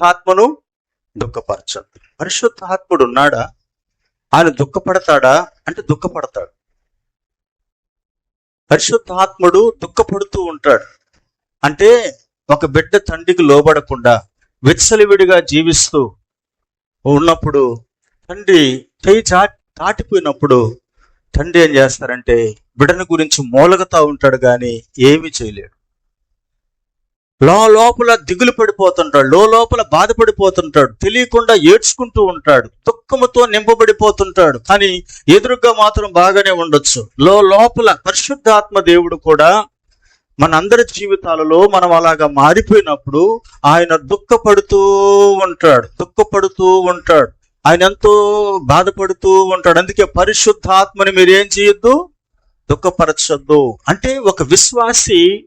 పరిశుద్ధాత్మను దుఃఖపరచద్దు పరిశుద్ధాత్ముడు ఉన్నాడా? ఆయన దుఃఖపడతాడా? అంటే దుఃఖపడతాడు. పరిశుద్ధాత్ముడు దుఃఖపడుతూ ఉంటాడు. అంటే ఒక బిడ్డ తండ్రికి లోబడకుండా విచ్చలివిడిగా జీవిస్తూ ఉన్నప్పుడు తండ్రి చేయి చా దాటిపోయినప్పుడు తండ్రి ఏం చేస్తారంటే బిడ్డను గురించి మూలగతా ఉంటాడు కానీ ఏమీ చేయలేడు. లోపల దిగులు పడిపోతుంటాడు లో లోపల బాధపడిపోతుంటాడు తెలియకుండా ఏడ్చుకుంటూ ఉంటాడు దుఃఖముతో నింపబడిపోతుంటాడు. కానీ ఎదురుగా మాత్రం బాగానే ఉండొచ్చు. లో లోపల పరిశుద్ధాత్మ దేవుడు కూడా మనందరి జీవితాలలో మనం అలాగా మారిపోయినప్పుడు ఆయన దుఃఖపడుతూ ఉంటాడు దుఃఖపడుతూ ఉంటాడు. ఆయన ఎంతో బాధపడుతూ ఉంటాడు. అందుకే పరిశుద్ధాత్మని మీరు ఏం చేయొద్దు? దుఃఖపరచొద్దు. అంటే ఒక విశ్వాసి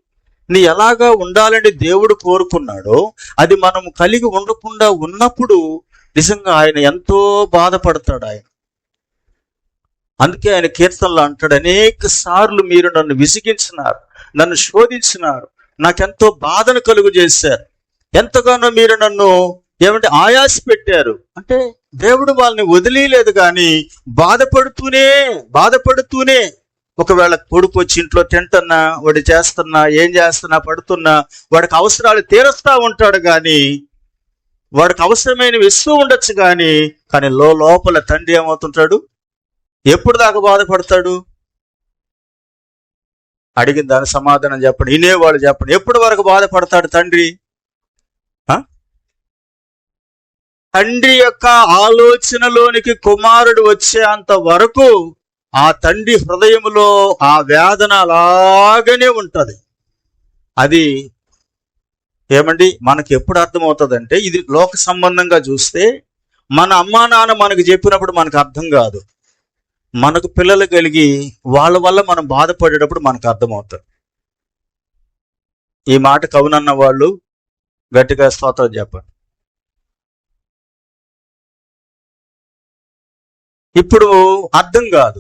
నీ ఎలాగా ఉండాలని దేవుడు కోరుకున్నాడో అది మనం కలిగి ఉండకుండా ఉన్నప్పుడు నిజంగా ఆయన ఎంతో బాధపడతాడు ఆయన. అందుకే ఆయన కీర్తనలో అంటాడు అనేక సార్లు మీరు నన్ను విసిగించినారు నన్ను శోధించినారు నాకెంతో బాధను కలుగు చేశారు. ఎంతగానో మీరు నన్ను ఏమంటే ఆయాస పెట్టారు. అంటే దేవుడు వాళ్ళని వదిలేదు కానీ బాధపడుతూనే బాధపడుతూనే ఒకవేళ కొడుకు వచ్చి ఇంట్లో తింటున్నా వాడు చేస్తున్నా ఏం చేస్తున్నా పడుతున్నా వాడికి అవసరాలు తీరుస్తా ఉంటాడు కానీ వాడికి అవసరమైనవి ఇస్తూ ఉండొచ్చు కానీ కానీ లో లోపల తండ్రి ఏమవుతుంటాడు? ఎప్పుడు దాకా బాధపడతాడు? అడిగిన దాని సమాధానం చెప్పండి. వినేవాడు చెప్పండి. ఎప్పటి వరకు బాధపడతాడు తండ్రి? ఆ? తండ్రి యొక్క ఆలోచనలోనికి కుమారుడు వచ్చేంత వరకు ఆ తండ్రి హృదయంలో ఆ వేదన అలాగనే ఉంటుంది. అది ఏమండి? మనకి ఎప్పుడు అర్థమవుతుందంటే ఇది లోక సంబంధంగా చూస్తే మన అమ్మా నాన్న మనకు చెప్పినప్పుడు మనకు అర్థం కాదు. మనకు పిల్లలు కలిగి వాళ్ళ వల్ల మనం బాధపడేటప్పుడు మనకు అర్థమవుతుంది. ఈ మాట కవునన్న వాళ్ళు గట్టిగా స్తోత్రం చెప్పండి. ఇప్పుడు అర్థం కాదు.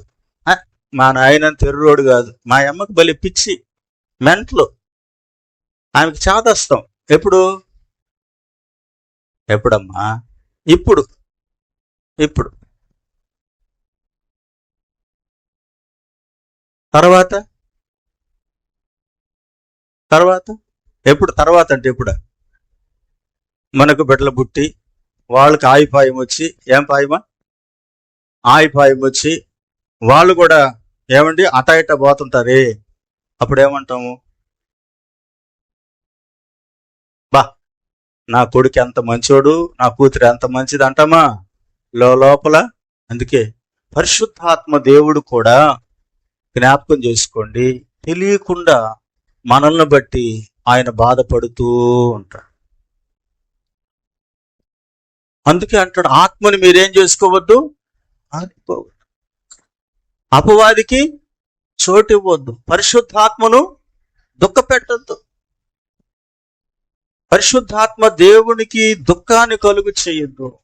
మా నాయన తెర్రోడు కాదు. మా అమ్మకి బలి పిచ్చి మెంట్లు. ఆమెకి చాదస్తాం. ఎప్పుడు? ఎప్పుడమ్మా? ఇప్పుడు. ఇప్పుడు. తర్వాత? తర్వాత? ఎప్పుడు? తర్వాత అంటే ఎప్పుడా? మనకు బిడ్డలు పుట్టి వాళ్ళకి ఆయిపాయం వచ్చి ఏం పాయమా? ఆయిపాయం వచ్చి వాళ్ళు కూడా ఏమండి? అట ఇట పోతుంటారే. అప్పుడు ఏమంటాము బా నా కొడుకు ఎంత మంచోడు నా కూతురు ఎంత మంచిది అంటామా లో లోపల అందుకే పరిశుద్ధాత్మ దేవుడు కూడా జ్ఞాపకం చేసుకోండి. తెలియకుండా మనల్ని బట్టి ఆయన బాధపడుతూ ఉంటాడు. అందుకే అంటాడు ఆత్మని మీరేం చేసుకోవద్దు? ఆగిపోవద్దు అపవాదికి చోటు ఇవ్వద్దు. పరిశుద్ధాత్మను దుఃఖపెట్టద్దు. పరిశుద్ధాత్మ దేవునికి దుఃఖాన్ని కలుగు చేయొద్దు.